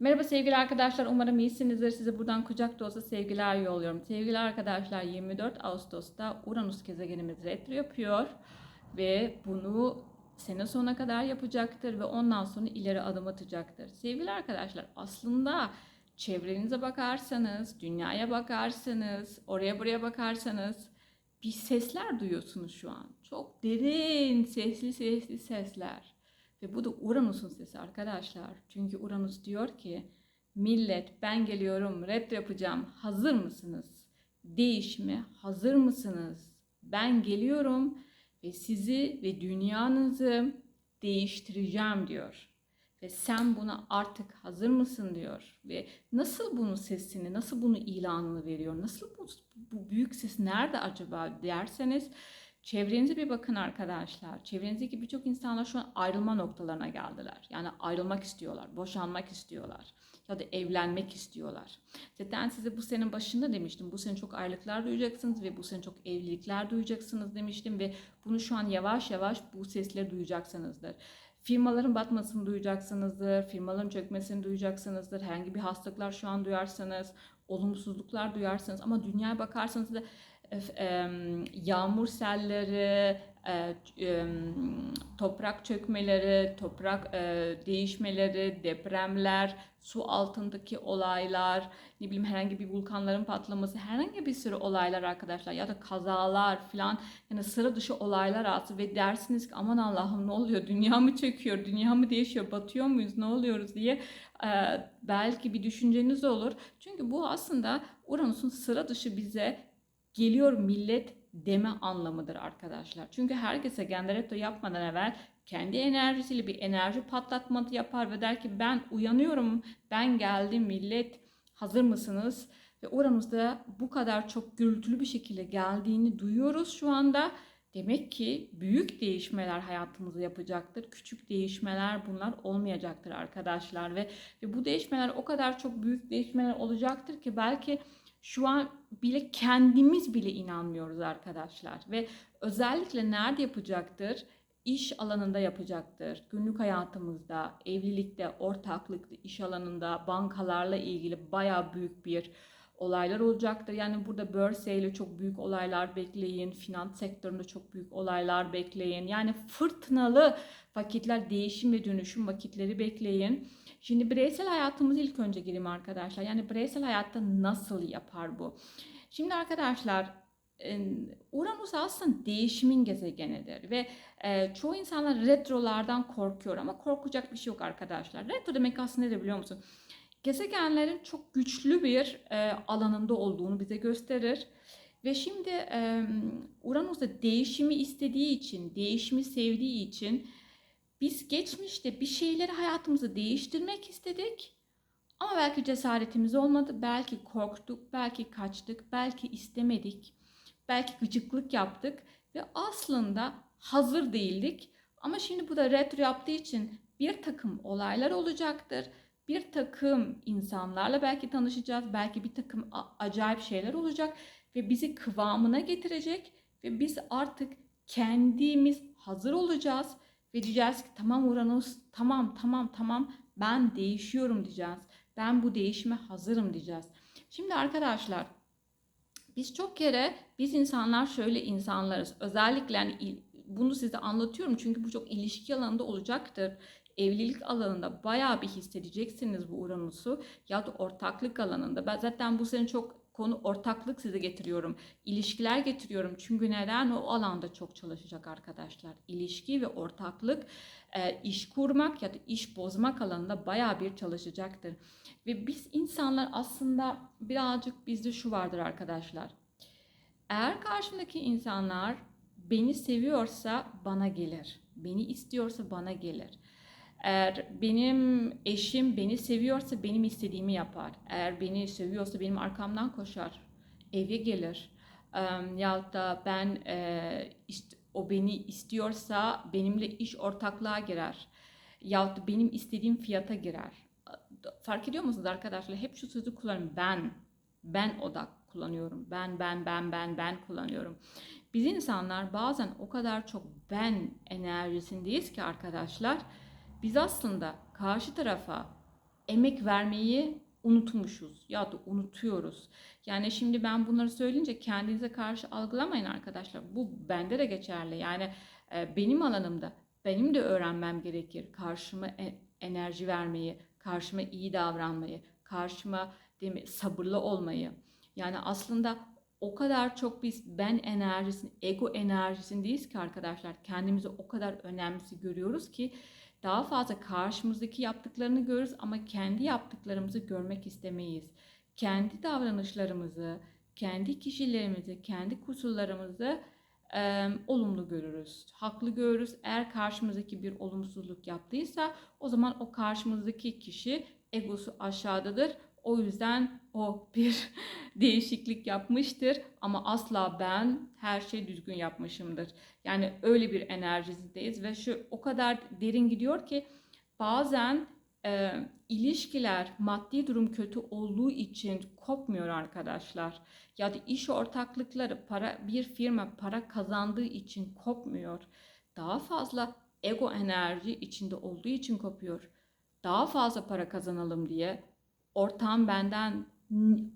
Merhaba sevgili arkadaşlar. Umarım iyisinizdir. Size buradan kucak dolusu sevgiler yolluyorum. Sevgili arkadaşlar 24 Ağustos'ta Uranüs gezegenimiz retro yapıyor. Ve bunu sene sonuna kadar yapacaktır ve ondan sonra ileri adım atacaktır. Sevgili arkadaşlar aslında çevrenize bakarsanız, dünyaya bakarsanız, oraya buraya bakarsanız bir sesler duyuyorsunuz şu an. Çok derin, sesli sesli sesler. Ve bu da Uranüs'ün sesi arkadaşlar. Çünkü Uranüs diyor ki millet ben geliyorum retro yapacağım hazır mısınız? Değişime hazır mısınız? Ben geliyorum ve sizi ve dünyanızı değiştireceğim diyor. Ve sen buna artık hazır mısın diyor. Ve nasıl bunun sesini, nasıl bunu ilanını veriyor? Nasıl bu, bu büyük ses nerede acaba derseniz Çevrenize bir bakın arkadaşlar. Çevrenizdeki birçok insanlar şu an ayrılma noktalarına geldiler. Yani ayrılmak istiyorlar, boşanmak istiyorlar ya da evlenmek istiyorlar. Zaten size bu senin başında demiştim. Bu sene çok ayrılıklar duyacaksınız ve bu sene çok evlilikler duyacaksınız demiştim ve bunu şu an yavaş yavaş bu sesleri duyacaksınızdır. Firmaların batmasını duyacaksınızdır, firmaların çökmesini duyacaksınızdır. Herhangi bir hastalıklar şu an duyarsanız, olumsuzluklar duyarsanız ama dünyaya bakarsanız da yağmur selleri, toprak çökmeleri, toprak değişmeleri, depremler, su altındaki olaylar, ne bileyim herhangi bir vulkanların patlaması, herhangi bir sürü olaylar arkadaşlar ya da kazalar falan yani sıra dışı olaylar altı ve dersiniz ki aman Allah'ım ne oluyor? Dünya mı çöküyor, dünya mı değişiyor, batıyor muyuz, ne oluyoruz? diye belki bir düşünceniz olur. Çünkü bu aslında Uranüs'ün sıra dışı bize geliyor millet deme anlamıdır arkadaşlar. Çünkü her gezegen retro yapmadan evvel kendi enerjisiyle bir enerji patlatması yapar ve der ki ben uyanıyorum, ben geldim millet hazır mısınız? Ve Uranüs'te bu kadar çok gürültülü bir şekilde geldiğini duyuyoruz şu anda. Demek ki büyük değişmeler hayatımızda yapacaktır. Küçük değişmeler bunlar olmayacaktır arkadaşlar ve, ve bu değişmeler o kadar çok büyük değişmeler olacaktır ki belki şu an bile kendimiz bile inanmıyoruz arkadaşlar ve özellikle nerede yapacaktır? İş alanında yapacaktır. Günlük hayatımızda, evlilikte, ortaklıkta, iş alanında, bankalarla ilgili baya büyük bir olaylar olacaktır. Yani burada borseyle çok büyük olaylar bekleyin. Finans sektöründe çok büyük olaylar bekleyin. Yani fırtınalı vakitler, değişim ve dönüşüm vakitleri bekleyin. Şimdi bireysel hayatımız ilk önce gireyim arkadaşlar. Yani bireysel hayatta nasıl yapar bu? Şimdi arkadaşlar Uranüs aslında değişimin gezegenidir ve e, çoğu insanlar retrolardan korkuyor ama korkacak bir şey yok arkadaşlar. Retro demek aslında ne biliyor musun? Gezegenlerin çok güçlü bir e, alanında olduğunu bize gösterir. Ve şimdi e, Uranüs de değişimi istediği için, değişimi sevdiği için biz geçmişte bir şeyleri hayatımızı değiştirmek istedik. Ama belki cesaretimiz olmadı, belki korktuk, belki kaçtık, belki istemedik, belki gıcıklık yaptık ve aslında hazır değildik. Ama şimdi bu da retro yaptığı için bir takım olaylar olacaktır. Bir takım insanlarla belki tanışacağız, belki bir takım acayip şeyler olacak ve bizi kıvamına getirecek ve biz artık kendimiz hazır olacağız ve diyeceğiz ki tamam Uranüs tamam tamam tamam ben değişiyorum diyeceğiz. Ben bu değişime hazırım diyeceğiz. Şimdi arkadaşlar biz çok kere biz insanlar şöyle insanlarız. Özellikle yani bunu size anlatıyorum çünkü bu çok ilişki alanında olacaktır. Evlilik alanında bayağı bir hissedeceksiniz bu Uranüs'ü ya da ortaklık alanında. Ben zaten bu sene çok konu ortaklık size getiriyorum. İlişkiler getiriyorum. Çünkü neden? O alanda çok çalışacak arkadaşlar. İlişki ve ortaklık, e, iş kurmak ya da iş bozmak alanında baya bir çalışacaktır. Ve biz insanlar aslında birazcık bizde şu vardır arkadaşlar. Eğer karşımdaki insanlar beni seviyorsa bana gelir. Beni istiyorsa bana gelir. Eğer benim eşim beni seviyorsa benim istediğimi yapar. Eğer beni seviyorsa benim arkamdan koşar. Eve gelir. Ya da ben e, işte, o beni istiyorsa benimle iş ortaklığa girer. Ya da benim istediğim fiyata girer. Fark ediyor musunuz arkadaşlar? Hep şu sözü kullanıyorum. Ben. Ben odak kullanıyorum. Ben, ben, ben, ben, ben kullanıyorum. Biz insanlar bazen o kadar çok ben enerjisindeyiz ki arkadaşlar biz aslında karşı tarafa emek vermeyi unutmuşuz ya da unutuyoruz. Yani şimdi ben bunları söyleyince kendinize karşı algılamayın arkadaşlar. Bu bende de geçerli. Yani e, benim alanımda benim de öğrenmem gerekir. Karşıma e- enerji vermeyi, karşıma iyi davranmayı, karşıma mi, sabırlı olmayı. Yani aslında o kadar çok biz ben enerjisini, ego enerjisindeyiz ki arkadaşlar. Kendimizi o kadar önemli görüyoruz ki daha fazla karşımızdaki yaptıklarını görürüz ama kendi yaptıklarımızı görmek istemeyiz. Kendi davranışlarımızı, kendi kişilerimizi, kendi kusurlarımızı e, olumlu görürüz. Haklı görürüz. Eğer karşımızdaki bir olumsuzluk yaptıysa o zaman o karşımızdaki kişi egosu aşağıdadır. O yüzden o bir değişiklik yapmıştır ama asla ben her şeyi düzgün yapmışımdır. Yani öyle bir enerjisindeyiz ve şu o kadar derin gidiyor ki bazen e, ilişkiler maddi durum kötü olduğu için kopmuyor arkadaşlar. Ya da iş ortaklıkları para bir firma para kazandığı için kopmuyor. Daha fazla ego enerji içinde olduğu için kopuyor. Daha fazla para kazanalım diye ortağım benden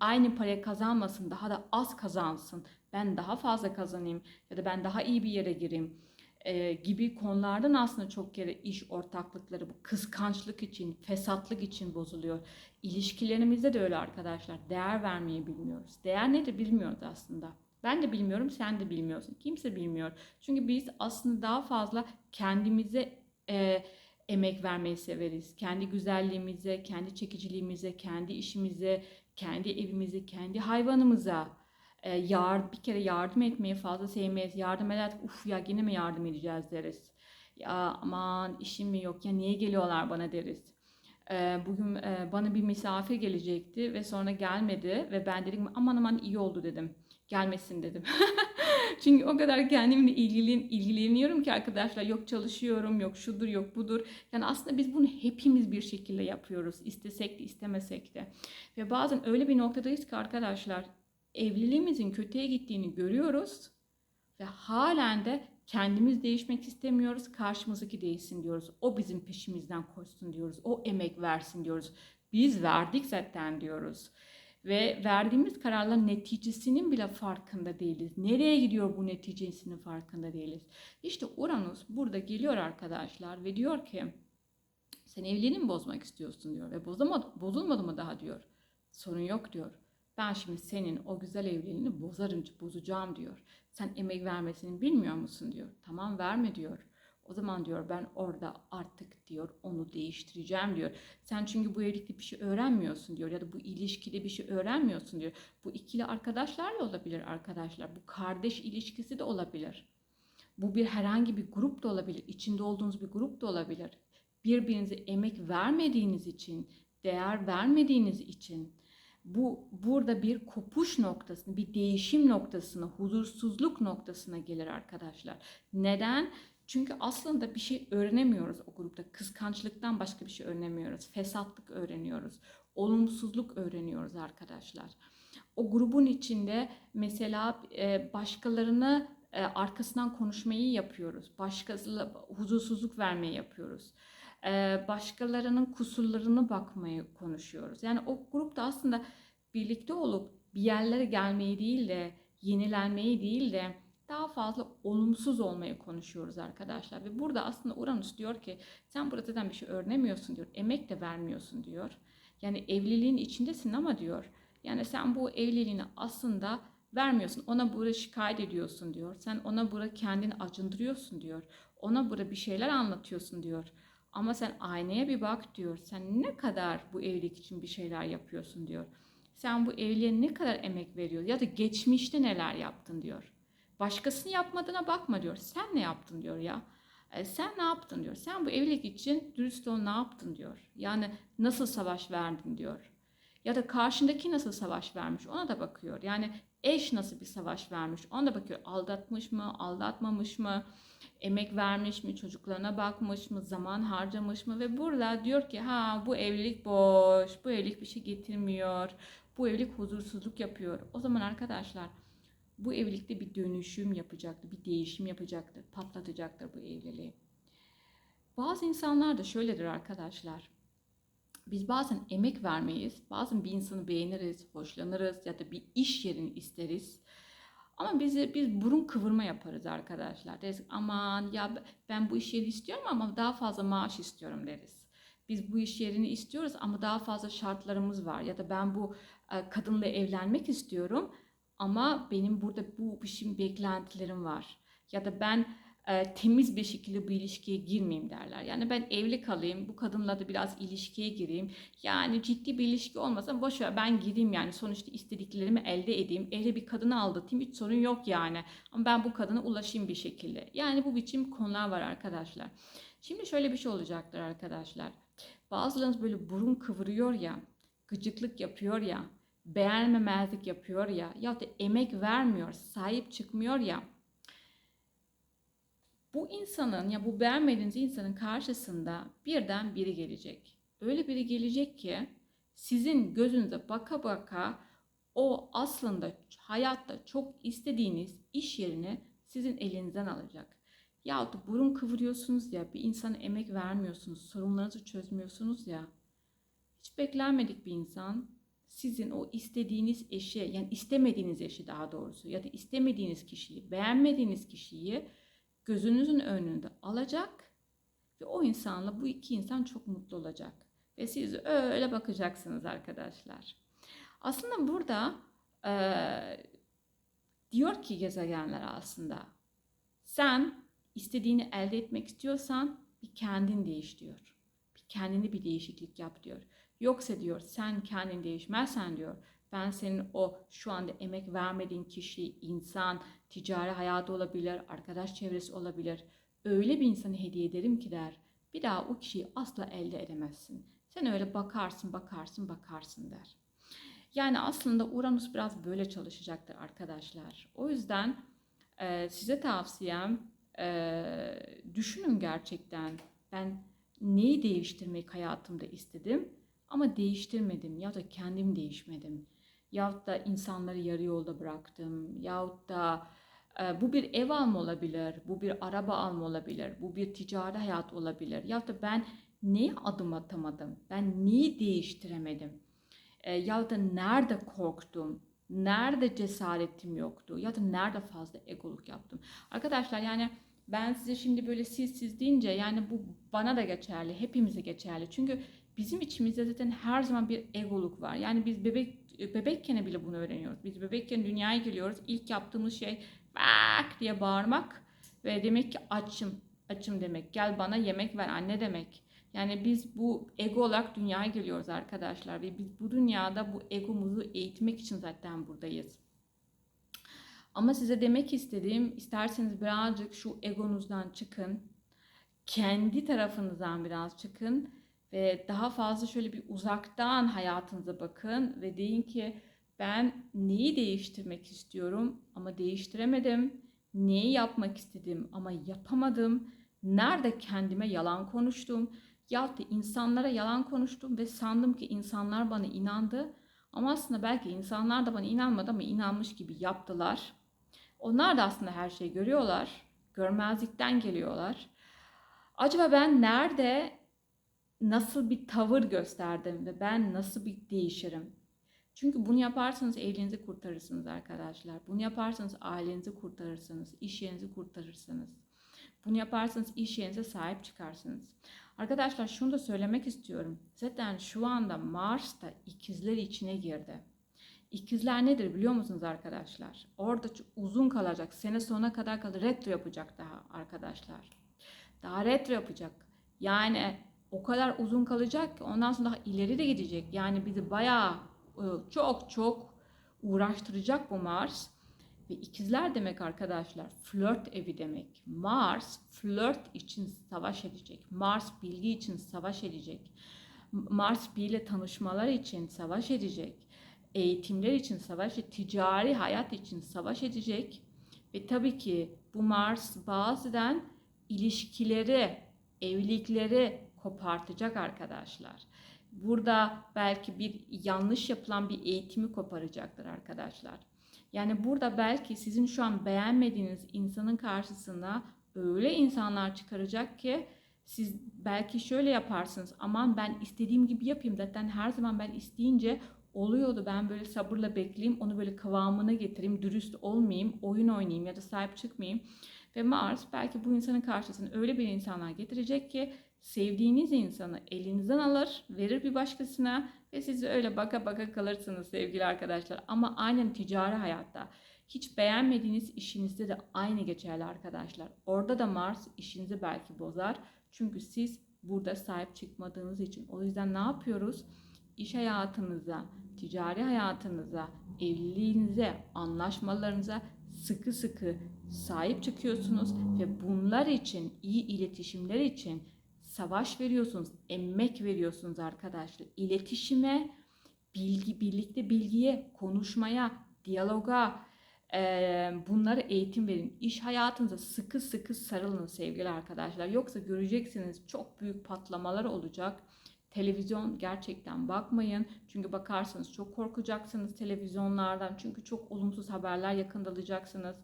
aynı parayı kazanmasın, daha da az kazansın. Ben daha fazla kazanayım ya da ben daha iyi bir yere gireyim e, gibi konulardan aslında çok kere iş ortaklıkları bu kıskançlık için, fesatlık için bozuluyor. İlişkilerimizde de öyle arkadaşlar. Değer vermeyi bilmiyoruz. Değer nedir bilmiyoruz aslında. Ben de bilmiyorum, sen de bilmiyorsun. Kimse bilmiyor. Çünkü biz aslında daha fazla kendimize e, emek vermeyi severiz. Kendi güzelliğimize, kendi çekiciliğimize, kendi işimize, kendi evimize, kendi hayvanımıza e, yar, bir kere yardım etmeyi fazla sevmeyiz. Yardım ederdik uf ya yine mi yardım edeceğiz deriz. Ya aman işim mi yok ya niye geliyorlar bana deriz. E, bugün e, bana bir misafir gelecekti ve sonra gelmedi ve ben dedim aman aman iyi oldu dedim. Gelmesin dedim. Çünkü o kadar kendimle ilgilen, ilgileniyorum ki arkadaşlar yok çalışıyorum, yok şudur, yok budur. Yani aslında biz bunu hepimiz bir şekilde yapıyoruz. istesek de istemesek de. Ve bazen öyle bir noktadayız ki arkadaşlar evliliğimizin kötüye gittiğini görüyoruz ve halen de kendimiz değişmek istemiyoruz. Karşımızdaki değişsin diyoruz. O bizim peşimizden koşsun diyoruz. O emek versin diyoruz. Biz verdik zaten diyoruz. Ve verdiğimiz kararların neticesinin bile farkında değiliz. Nereye gidiyor bu neticesinin farkında değiliz. İşte Uranüs burada geliyor arkadaşlar ve diyor ki sen evliliğini mi bozmak istiyorsun diyor. Ve bozamadı, bozulmadı mı daha diyor. Sorun yok diyor. Ben şimdi senin o güzel evliliğini bozarım, bozacağım diyor. Sen emek vermesini bilmiyor musun diyor. Tamam verme diyor. O zaman diyor ben orada artık diyor onu değiştireceğim diyor. Sen çünkü bu evlilikte bir şey öğrenmiyorsun diyor ya da bu ilişkide bir şey öğrenmiyorsun diyor. Bu ikili arkadaşlarla olabilir arkadaşlar. Bu kardeş ilişkisi de olabilir. Bu bir herhangi bir grup da olabilir. İçinde olduğunuz bir grup da olabilir. Birbirinize emek vermediğiniz için, değer vermediğiniz için bu burada bir kopuş noktasına, bir değişim noktasına, huzursuzluk noktasına gelir arkadaşlar. Neden? Çünkü aslında bir şey öğrenemiyoruz o grupta. Kıskançlıktan başka bir şey öğrenemiyoruz. Fesatlık öğreniyoruz. Olumsuzluk öğreniyoruz arkadaşlar. O grubun içinde mesela e, başkalarını e, arkasından konuşmayı yapıyoruz. Başkasıyla huzursuzluk vermeyi yapıyoruz. E, başkalarının kusurlarını bakmayı konuşuyoruz. Yani o grupta aslında birlikte olup bir yerlere gelmeyi değil de yenilenmeyi değil de daha fazla olumsuz olmayı konuşuyoruz arkadaşlar. Ve burada aslında Uranüs diyor ki sen burada zaten bir şey öğrenemiyorsun diyor. Emek de vermiyorsun diyor. Yani evliliğin içindesin ama diyor. Yani sen bu evliliğini aslında vermiyorsun. Ona burada şikayet ediyorsun diyor. Sen ona burada kendini acındırıyorsun diyor. Ona burada bir şeyler anlatıyorsun diyor. Ama sen aynaya bir bak diyor. Sen ne kadar bu evlilik için bir şeyler yapıyorsun diyor. Sen bu evliliğe ne kadar emek veriyor ya da geçmişte neler yaptın diyor. Başkasını yapmadığına bakma diyor. Sen ne yaptın diyor ya. E, sen ne yaptın diyor. Sen bu evlilik için dürüst ol ne yaptın diyor. Yani nasıl savaş verdin diyor. Ya da karşındaki nasıl savaş vermiş ona da bakıyor. Yani eş nasıl bir savaş vermiş ona da bakıyor. Aldatmış mı, aldatmamış mı, emek vermiş mi, çocuklarına bakmış mı, zaman harcamış mı ve burada diyor ki ha bu evlilik boş, bu evlilik bir şey getirmiyor, bu evlilik huzursuzluk yapıyor. O zaman arkadaşlar bu evlilikte bir dönüşüm yapacaktır, bir değişim yapacaktır, patlatacaktır bu evliliği. Bazı insanlar da şöyledir arkadaşlar. Biz bazen emek vermeyiz, bazen bir insanı beğeniriz, hoşlanırız ya da bir iş yerini isteriz. Ama biz, biz burun kıvırma yaparız arkadaşlar. Deriz aman ya ben bu iş yerini istiyorum ama daha fazla maaş istiyorum deriz. Biz bu iş yerini istiyoruz ama daha fazla şartlarımız var. Ya da ben bu e, kadınla evlenmek istiyorum ama benim burada bu işin beklentilerim var. Ya da ben e, temiz bir şekilde bu ilişkiye girmeyeyim derler. Yani ben evli kalayım, bu kadınla da biraz ilişkiye gireyim. Yani ciddi bir ilişki olmasa boş ver ben gireyim yani sonuçta istediklerimi elde edeyim. Evli bir kadını aldatayım hiç sorun yok yani. Ama ben bu kadına ulaşayım bir şekilde. Yani bu biçim konular var arkadaşlar. Şimdi şöyle bir şey olacaktır arkadaşlar. Bazılarınız böyle burun kıvırıyor ya, gıcıklık yapıyor ya, beğenmemezlik yapıyor ya, ya da emek vermiyor, sahip çıkmıyor ya bu insanın ya bu beğenmediğiniz insanın karşısında birden biri gelecek. Öyle biri gelecek ki sizin gözünüze baka baka o aslında hayatta çok istediğiniz iş yerini sizin elinizden alacak. Ya da burun kıvırıyorsunuz ya bir insana emek vermiyorsunuz, sorunlarınızı çözmüyorsunuz ya. Hiç beklenmedik bir insan sizin o istediğiniz eşi yani istemediğiniz eşi daha doğrusu ya da istemediğiniz kişiyi, beğenmediğiniz kişiyi gözünüzün önünde alacak ve o insanla bu iki insan çok mutlu olacak. Ve siz öyle bakacaksınız arkadaşlar. Aslında burada e, diyor ki gezegenler aslında sen istediğini elde etmek istiyorsan bir kendin değiş diyor. Bir kendini bir değişiklik yap diyor. Yoksa diyor sen kendin değişmezsen diyor ben senin o şu anda emek vermediğin kişi, insan, ticari hayatı olabilir, arkadaş çevresi olabilir. Öyle bir insanı hediye ederim ki der. Bir daha o kişiyi asla elde edemezsin. Sen öyle bakarsın, bakarsın, bakarsın der. Yani aslında Uranüs biraz böyle çalışacaktır arkadaşlar. O yüzden e, size tavsiyem e, düşünün gerçekten. Ben neyi değiştirmek hayatımda istedim ama değiştirmedim ya da kendim değişmedim yahut da insanları yarı yolda bıraktım yahut da e, bu bir ev alma olabilir, bu bir araba alma olabilir, bu bir ticari hayat olabilir. Ya da ben neye adım atamadım, ben neyi değiştiremedim, e, ya da nerede korktum, nerede cesaretim yoktu ya da nerede fazla egoluk yaptım. Arkadaşlar yani ben size şimdi böyle siz siz deyince yani bu bana da geçerli, hepimize geçerli. Çünkü bizim içimizde zaten her zaman bir egoluk var. Yani biz bebek bebekken bile bunu öğreniyoruz. Biz bebekken dünyaya geliyoruz. İlk yaptığımız şey bak diye bağırmak ve demek ki açım. Açım demek. Gel bana yemek ver anne demek. Yani biz bu ego olarak dünyaya geliyoruz arkadaşlar ve biz bu dünyada bu egomuzu eğitmek için zaten buradayız. Ama size demek istediğim isterseniz birazcık şu egonuzdan çıkın. Kendi tarafınızdan biraz çıkın ve daha fazla şöyle bir uzaktan hayatınıza bakın ve deyin ki ben neyi değiştirmek istiyorum ama değiştiremedim. Neyi yapmak istedim ama yapamadım. Nerede kendime yalan konuştum. Ya da insanlara yalan konuştum ve sandım ki insanlar bana inandı. Ama aslında belki insanlar da bana inanmadı ama inanmış gibi yaptılar. Onlar da aslında her şeyi görüyorlar. Görmezlikten geliyorlar. Acaba ben nerede nasıl bir tavır gösterdim ve ben nasıl bir değişirim? Çünkü bunu yaparsanız evliliğinizi kurtarırsınız arkadaşlar. Bunu yaparsanız ailenizi kurtarırsınız, iş yerinizi kurtarırsınız. Bunu yaparsanız iş yerinize sahip çıkarsınız. Arkadaşlar şunu da söylemek istiyorum. Zaten şu anda Mars da ikizler içine girdi. İkizler nedir biliyor musunuz arkadaşlar? Orada uzun kalacak. Sene sonuna kadar kalır. Retro yapacak daha arkadaşlar. Daha retro yapacak. Yani o kadar uzun kalacak ki ondan sonra daha ileri de gidecek. Yani bizi bayağı e, çok çok uğraştıracak bu Mars. Ve ikizler demek arkadaşlar flört evi demek. Mars flört için savaş edecek. Mars bilgi için savaş edecek. Mars biriyle tanışmalar için savaş edecek. Eğitimler için savaş. Ticari hayat için savaş edecek. Ve tabii ki bu Mars bazen ilişkileri, evlilikleri, kopartacak arkadaşlar. Burada belki bir yanlış yapılan bir eğitimi koparacaktır arkadaşlar. Yani burada belki sizin şu an beğenmediğiniz insanın karşısına öyle insanlar çıkaracak ki Siz belki şöyle yaparsınız. Aman ben istediğim gibi yapayım. Zaten her zaman ben isteyince oluyordu. Ben böyle sabırla bekleyeyim. Onu böyle kıvamına getireyim. Dürüst olmayayım. Oyun oynayayım ya da sahip çıkmayayım. Ve Mars belki bu insanın karşısına öyle bir insanlar getirecek ki sevdiğiniz insanı elinizden alır, verir bir başkasına ve siz öyle baka baka kalırsınız sevgili arkadaşlar. Ama aynen ticari hayatta hiç beğenmediğiniz işinizde de aynı geçerli arkadaşlar. Orada da Mars işinizi belki bozar. Çünkü siz burada sahip çıkmadığınız için. O yüzden ne yapıyoruz? İş hayatınıza, ticari hayatınıza, evliliğinize, anlaşmalarınıza sıkı sıkı sahip çıkıyorsunuz ve bunlar için, iyi iletişimler için savaş veriyorsunuz, emek veriyorsunuz arkadaşlar. İletişime, bilgi, birlikte bilgiye, konuşmaya, diyaloga, eee, bunları eğitim verin. İş hayatınıza sıkı sıkı sarılın sevgili arkadaşlar. Yoksa göreceksiniz çok büyük patlamalar olacak. Televizyon gerçekten bakmayın. Çünkü bakarsanız çok korkacaksınız televizyonlardan. Çünkü çok olumsuz haberler yakında alacaksınız.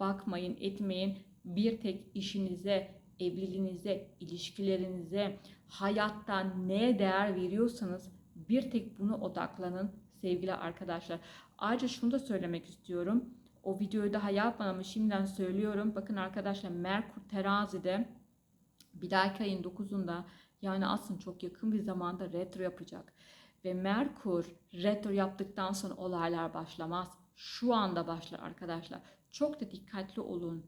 Bakmayın, etmeyin. Bir tek işinize, evliliğinize, ilişkilerinize, hayatta neye değer veriyorsanız bir tek buna odaklanın sevgili arkadaşlar. Ayrıca şunu da söylemek istiyorum. O videoyu daha yapmadım ama şimdiden söylüyorum. Bakın arkadaşlar Merkur terazide bir dahaki ayın 9'unda yani aslında çok yakın bir zamanda retro yapacak. Ve Merkur retro yaptıktan sonra olaylar başlamaz. Şu anda başlar arkadaşlar. Çok da dikkatli olun.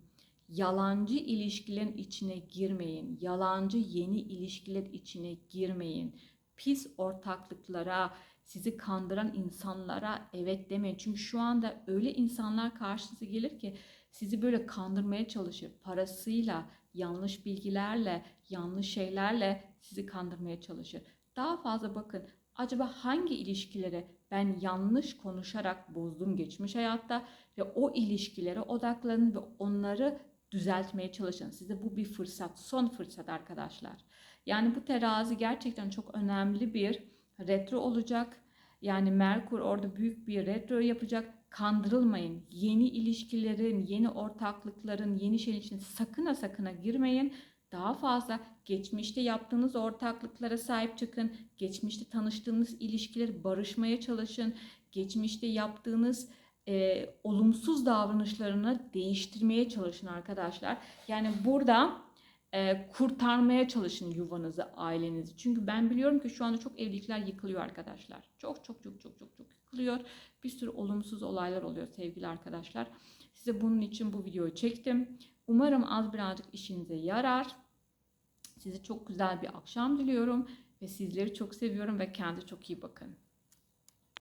Yalancı ilişkilerin içine girmeyin. Yalancı yeni ilişkiler içine girmeyin. Pis ortaklıklara, sizi kandıran insanlara evet demeyin. Çünkü şu anda öyle insanlar karşınıza gelir ki sizi böyle kandırmaya çalışır. Parasıyla, yanlış bilgilerle, yanlış şeylerle sizi kandırmaya çalışır. Daha fazla bakın acaba hangi ilişkileri ben yanlış konuşarak bozdum geçmiş hayatta ve o ilişkilere odaklanın ve onları düzeltmeye çalışın. Size bu bir fırsat, son fırsat arkadaşlar. Yani bu terazi gerçekten çok önemli bir retro olacak. Yani Merkur orada büyük bir retro yapacak. Kandırılmayın. Yeni ilişkilerin, yeni ortaklıkların, yeni şeyin içine sakın ha sakın ha girmeyin. Daha fazla geçmişte yaptığınız ortaklıklara sahip çıkın. Geçmişte tanıştığınız ilişkileri barışmaya çalışın. Geçmişte yaptığınız e, olumsuz davranışlarını değiştirmeye çalışın arkadaşlar. Yani burada e, kurtarmaya çalışın yuvanızı, ailenizi. Çünkü ben biliyorum ki şu anda çok evlilikler yıkılıyor arkadaşlar. Çok çok çok çok çok çok yıkılıyor. Bir sürü olumsuz olaylar oluyor sevgili arkadaşlar. Size bunun için bu videoyu çektim. Umarım az birazcık işinize yarar. Size çok güzel bir akşam diliyorum ve sizleri çok seviyorum ve kendi çok iyi bakın.